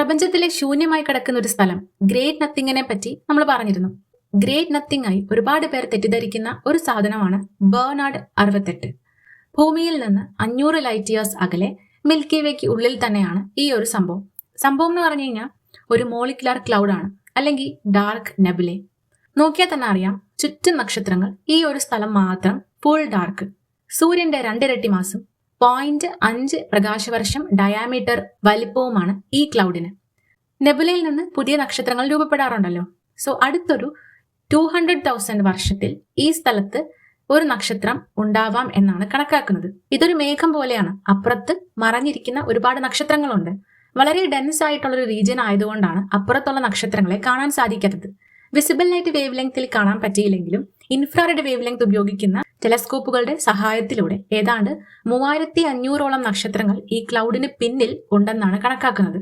പ്രപഞ്ചത്തിലെ ശൂന്യമായി കിടക്കുന്ന ഒരു സ്ഥലം ഗ്രേറ്റ് നത്തിങ്ങിനെ പറ്റി നമ്മൾ പറഞ്ഞിരുന്നു. ഗ്രേറ്റ് നത്തിങ് ആയി ഒരുപാട് പേർ തെറ്റിദ്ധരിക്കുന്ന ഒരു സാധനമാണ് ബേർനാഡ് അറുപത്തെട്ട്. ഭൂമിയിൽ നിന്ന് അഞ്ഞൂറ് ലൈറ്റ് ഇയേഴ്സ് അകലെ മിൽക്കി വേക്ക് ഉള്ളിൽ തന്നെയാണ് ഈ ഒരു സംഭവം. സംഭവം എന്ന് പറഞ്ഞു കഴിഞ്ഞാൽ ഒരു മോളിക്കുലാർ ക്ലൗഡ് ആണ് അല്ലെങ്കിൽ ഡാർക്ക് നെബിലെ നോക്കിയാൽ തന്നെ അറിയാം ചുറ്റും നക്ഷത്രങ്ങൾ ഈ ഒരു സ്ഥലം മാത്രം ഫുൾ ഡാർക്ക് സൂര്യന്റെ രണ്ടിരട്ടി മാസം പോയിന്റ് അഞ്ച് പ്രകാശവർഷം ഡയാമീറ്റർ വലിപ്പവുമാണ് ഈ ക്ലൗഡിന് നെബുലയിൽ നിന്ന് പുതിയ നക്ഷത്രങ്ങൾ രൂപപ്പെടാറുണ്ടല്ലോ. സോ അടുത്തൊരു ടു ഹൺഡ്രഡ് തൗസൻഡ് വർഷത്തിൽ ഈ സ്ഥലത്ത് ഒരു നക്ഷത്രം ഉണ്ടാവാം എന്നാണ് കണക്കാക്കുന്നത്. ഇതൊരു മേഘം പോലെയാണ്. അപ്പുറത്ത് മറഞ്ഞിരിക്കുന്ന ഒരുപാട് നക്ഷത്രങ്ങളുണ്ട്. വളരെ ഡെൻസ് ആയിട്ടുള്ള ഒരു റീജിയൻ ആയതുകൊണ്ടാണ് അപ്പുറത്തുള്ള നക്ഷത്രങ്ങളെ കാണാൻ സാധിക്കാത്തത്. വിസിബിൾ ലൈറ്റ് വേവ് ലെങ്ത്തിൽ കാണാൻ പറ്റിയില്ലെങ്കിലും ഇൻഫ്രാറെഡ് വേവ് ലെങ്ത് ഉപയോഗിക്കുന്ന ടെലസ്കോപ്പുകളുടെ സഹായത്തിലൂടെ ഏതാണ്ട് മൂവായിരത്തി അഞ്ഞൂറോളം നക്ഷത്രങ്ങൾ ഈ ക്ലൗഡിന് പിന്നിൽ ഉണ്ടെന്നാണ് കണക്കാക്കുന്നത്.